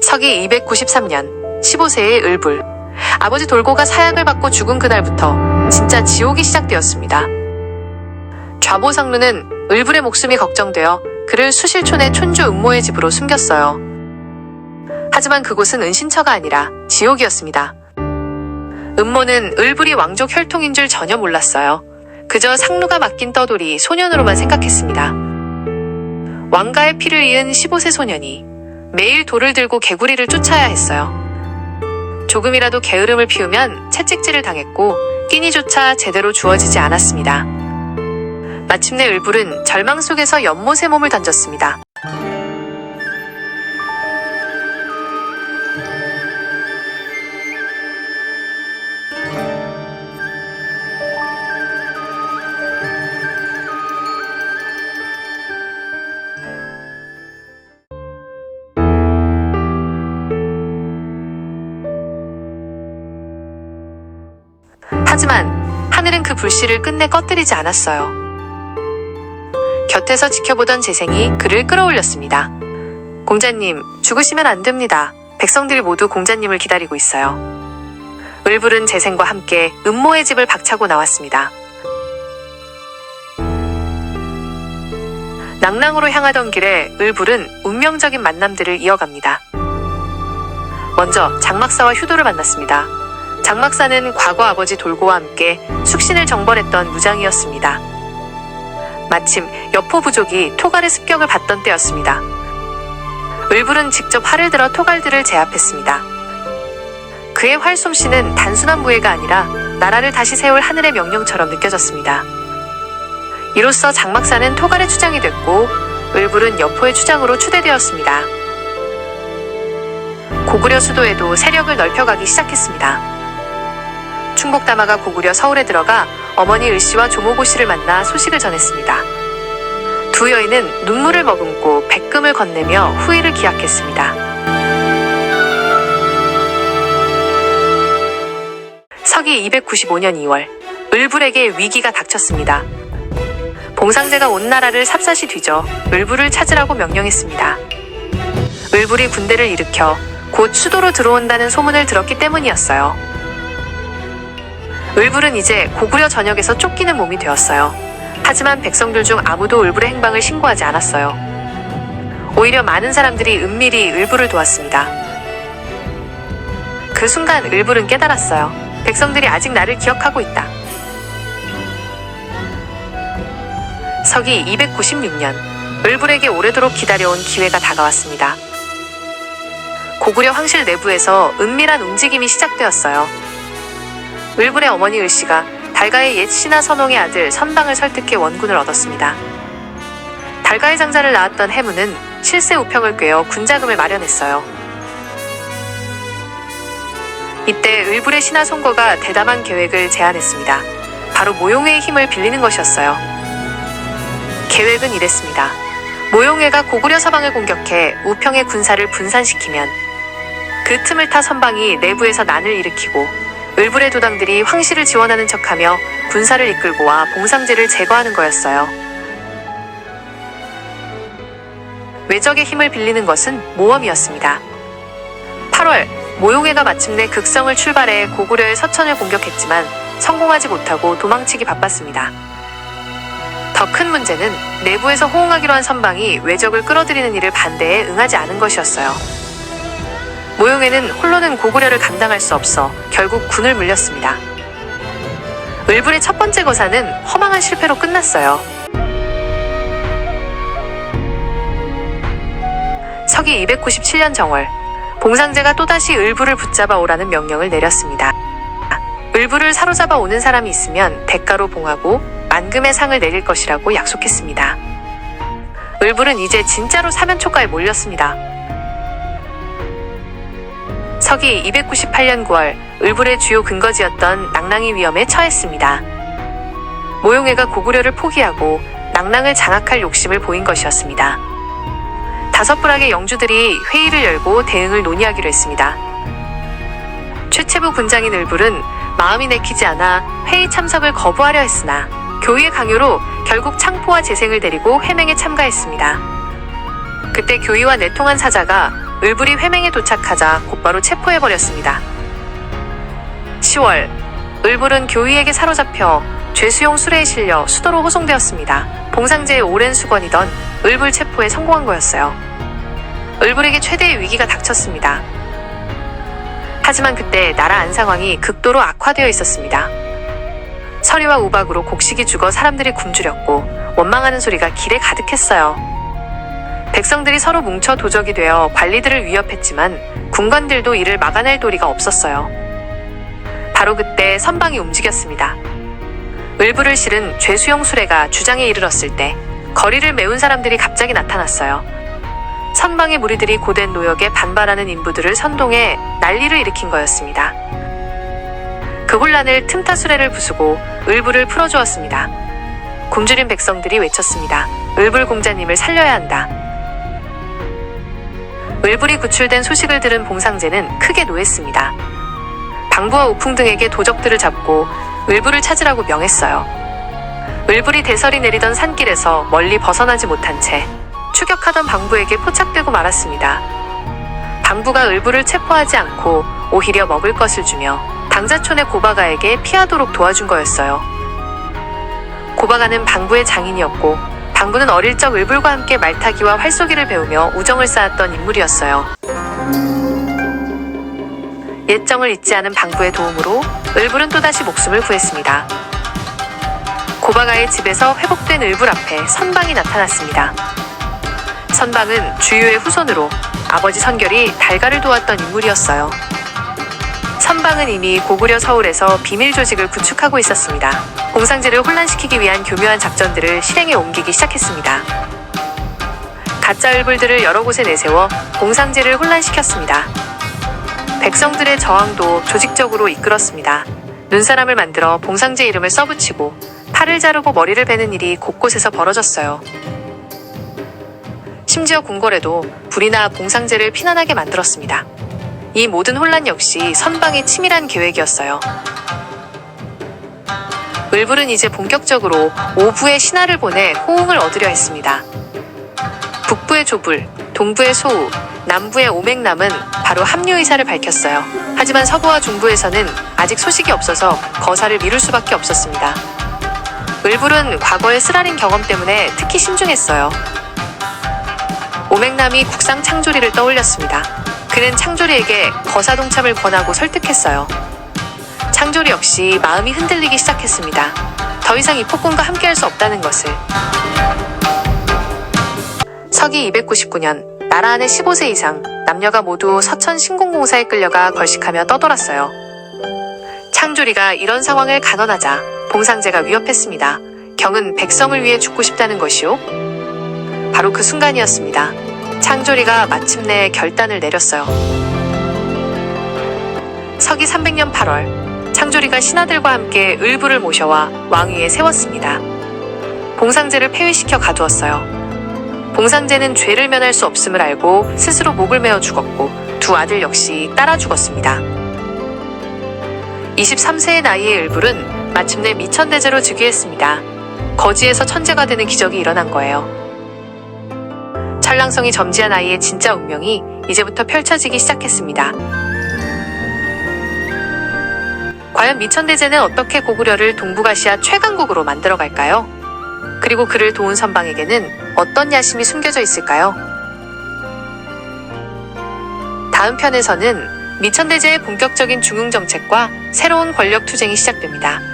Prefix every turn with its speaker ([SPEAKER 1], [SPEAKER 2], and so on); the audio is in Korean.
[SPEAKER 1] 서기 293년 15세의 을불 아버지 돌고가 사약을 받고 죽은 그날부터 진짜 지옥이 시작되었습니다. 좌보상루는 을불의 목숨이 걱정되어 그를 수실촌의 촌주 음모의 집으로 숨겼어요. 하지만 그곳은 은신처가 아니라 지옥이었습니다. 음모는 을불이 왕족 혈통인 줄 전혀 몰랐어요. 그저 상루가 맡긴 떠돌이 소년으로만 생각했습니다. 왕가의 피를 이은 15세 소년이 매일 돌을 들고 개구리를 쫓아야 했어요. 조금이라도 게으름을 피우면 채찍질을 당했고 끼니조차 제대로 주어지지 않았습니다. 마침내 을불은 절망 속에서 연못에 몸을 던졌습니다. 하지만 하늘은 그 불씨를 끝내 꺼뜨리지 않았어요. 곁에서 지켜보던 재생이 그를 끌어올렸습니다. 공자님, 죽으시면 안 됩니다. 백성들이 모두 공자님을 기다리고 있어요. 을불은 재생과 함께 음모의 집을 박차고 나왔습니다. 낭랑으로 향하던 길에 을불은 운명적인 만남들을 이어갑니다. 먼저 장막사와 효도를 만났습니다. 장막사는 과거 아버지 돌고와 함께 숙신을 정벌했던 무장이었습니다. 마침 여포 부족이 토갈의 습격을 받던 때였습니다. 을불은 직접 활을 들어 토갈들을 제압했습니다. 그의 활솜씨는 단순한 무예가 아니라 나라를 다시 세울 하늘의 명령처럼 느껴졌습니다. 이로써 장막사는 토갈의 추장이 됐고 을불은 여포의 추장으로 추대되었습니다. 고구려 수도에도 세력을 넓혀가기 시작했습니다. 충복다마가 고구려 서울에 들어가 어머니 을씨와 조모고 씨를 만나 소식을 전했습니다. 두 여인은 눈물을 머금고 백금을 건네며 후회를 기약했습니다. 서기 295년 2월, 을불에게 위기가 닥쳤습니다. 봉상제가 온 나라를 삽사시 뒤져 을불을 찾으라고 명령했습니다. 을불이 군대를 일으켜 곧 수도로 들어온다는 소문을 들었기 때문이었어요. 을불은 이제 고구려 전역에서 쫓기는 몸이 되었어요. 하지만 백성들 중 아무도 을불의 행방을 신고하지 않았어요. 오히려 많은 사람들이 은밀히 을불을 도왔습니다. 그 순간 을불은 깨달았어요. 백성들이 아직 나를 기억하고 있다. 서기 296년, 을불에게 오래도록 기다려온 기회가 다가왔습니다. 고구려 황실 내부에서 은밀한 움직임이 시작되었어요. 을불의 어머니 을씨가 달가의 옛 신하 선홍의 아들 선방을 설득해 원군을 얻었습니다. 달가의 장자를 낳았던 해무는 실세 우평을 꿰어 군자금을 마련했어요. 이때 을불의 신하 송거가 대담한 계획을 제안했습니다. 바로 모용회의 힘을 빌리는 것이었어요. 계획은 이랬습니다. 모용회가 고구려 서방을 공격해 우평의 군사를 분산시키면 그 틈을 타 선방이 내부에서 난을 일으키고 을불의 도당들이 황실을 지원하는 척하며 군사를 이끌고 와 봉상제를 제거하는 거였어요. 외적의 힘을 빌리는 것은 모험이었습니다. 8월 모용회가 마침내 극성을 출발해 고구려의 서천을 공격했지만 성공하지 못하고 도망치기 바빴습니다. 더 큰 문제는 내부에서 호응하기로 한 선방이 외적을 끌어들이는 일을 반대해 응하지 않은 것이었어요. 모용회는 홀로는 고구려를 감당할 수 없어 결국 군을 물렸습니다. 을불의 첫 번째 거사는 허망한 실패로 끝났어요. 서기 297년 정월, 봉상제가 또다시 을불을 붙잡아 오라는 명령을 내렸습니다. 을불을 사로잡아 오는 사람이 있으면 대가로 봉하고 만금의 상을 내릴 것이라고 약속했습니다. 을불은 이제 진짜로 사면초가에 몰렸습니다. 서기 298년 9월 을불의 주요 근거지였던 낭랑이 위험에 처했습니다. 모용회가 고구려를 포기하고 낭랑을 장악할 욕심을 보인 것이었습니다. 다섯 부락의 영주들이 회의를 열고 대응을 논의하기로 했습니다. 최체부 군장인 을불은 마음이 내키지 않아 회의 참석을 거부하려 했으나 교의의 강요로 결국 창포와 재생을 데리고 회맹에 참가했습니다. 그때 교의와 내통한 사자가 을불이 회맹에 도착하자 곧바로 체포해버렸습니다. 10월, 을불은 교의에게 사로잡혀 죄수용 수레에 실려 수도로 호송되었습니다. 봉상제의 오랜 수건이던 을불 체포에 성공한 거였어요. 을불에게 최대의 위기가 닥쳤습니다. 하지만 그때 나라 안 상황이 극도로 악화되어 있었습니다. 서리와 우박으로 곡식이 죽어 사람들이 굶주렸고 원망하는 소리가 길에 가득했어요. 백성들이 서로 뭉쳐 도적이 되어 관리들을 위협했지만 군관들도 이를 막아낼 도리가 없었어요. 바로 그때 선방이 움직였습니다. 을불을 실은 죄수용 수레가 주장에 이르렀을 때 거리를 메운 사람들이 갑자기 나타났어요. 선방의 무리들이 고된 노역에 반발하는 인부들을 선동해 난리를 일으킨 거였습니다. 그 혼란을 틈타 수레를 부수고 을불을 풀어주었습니다. 굶주린 백성들이 외쳤습니다. 을불 공자님을 살려야 한다. 을불이 구출된 소식을 들은 봉상제는 크게 노했습니다. 방부와 우풍 등에게 도적들을 잡고 을불을 찾으라고 명했어요. 을불이 대설이 내리던 산길에서 멀리 벗어나지 못한 채 추격하던 방부에게 포착되고 말았습니다. 방부가 을불을 체포하지 않고 오히려 먹을 것을 주며 당자촌의 고바가에게 피하도록 도와준 거였어요. 고바가는 방부의 장인이었고 방부는 어릴 적 을불과 함께 말타기와 활쏘기를 배우며 우정을 쌓았던 인물이었어요. 옛정을 잊지 않은 방부의 도움으로 을불은 또다시 목숨을 구했습니다. 고바가의 집에서 회복된 을불 앞에 선방이 나타났습니다. 선방은 주유의 후손으로 아버지 선결이 달가를 도왔던 인물이었어요. 선방은 이미 고구려 서울에서 비밀 조직을 구축하고 있었습니다. 공상제를 혼란시키기 위한 교묘한 작전들을 실행에 옮기기 시작했습니다. 가짜 을불들을 여러 곳에 내세워 공상제를 혼란시켰습니다. 백성들의 저항도 조직적으로 이끌었습니다. 눈사람을 만들어 봉상제 이름을 써붙이고 팔을 자르고 머리를 베는 일이 곳곳에서 벌어졌어요. 심지어 궁궐에도 불이나 봉상제를 피난하게 만들었습니다. 이 모든 혼란 역시 선방의 치밀한 계획이었어요. 을불은 이제 본격적으로 오부의 신하를 보내 호응을 얻으려 했습니다. 북부의 조불, 동부의 소우, 남부의 오맹남은 바로 합류 의사를 밝혔어요. 하지만 서부와 중부에서는 아직 소식이 없어서 거사를 미룰 수밖에 없었습니다. 을불은 과거의 쓰라린 경험 때문에 특히 신중했어요. 오맹남이 국상 창조리를 떠올렸습니다. 그는 창조리에게 거사 동참을 권하고 설득했어요. 창조리 역시 마음이 흔들리기 시작했습니다. 더 이상 이 폭군과 함께할 수 없다는 것을. 서기 299년 나라 안에 15세 이상 남녀가 모두 서천 신공공사에 끌려가 걸식하며 떠돌았어요. 창조리가 이런 상황을 간언하자 봉상제가 위협했습니다. 경은 백성을 위해 죽고 싶다는 것이요? 바로 그 순간이었습니다. 창조리가 마침내 결단을 내렸어요. 서기 300년 8월, 창조리가 신하들과 함께 을부를 모셔와 왕위에 세웠습니다. 봉상제를 폐위시켜 가두었어요. 봉상제는 죄를 면할 수 없음을 알고 스스로 목을 메어 죽었고 두 아들 역시 따라 죽었습니다. 23세의 나이의 을불은 마침내 미천대제로 즉위했습니다. 거지에서 천재가 되는 기적이 일어난 거예요. 철랑성이 점지한 아이의 진짜 운명이 이제부터 펼쳐지기 시작했습니다. 과연 미천대제는 어떻게 고구려를 동북아시아 최강국으로 만들어갈까요? 그리고 그를 도운 선방에게는 어떤 야심이 숨겨져 있을까요? 다음 편에서는 미천대제의 본격적인 중흥정책과 새로운 권력 투쟁이 시작됩니다.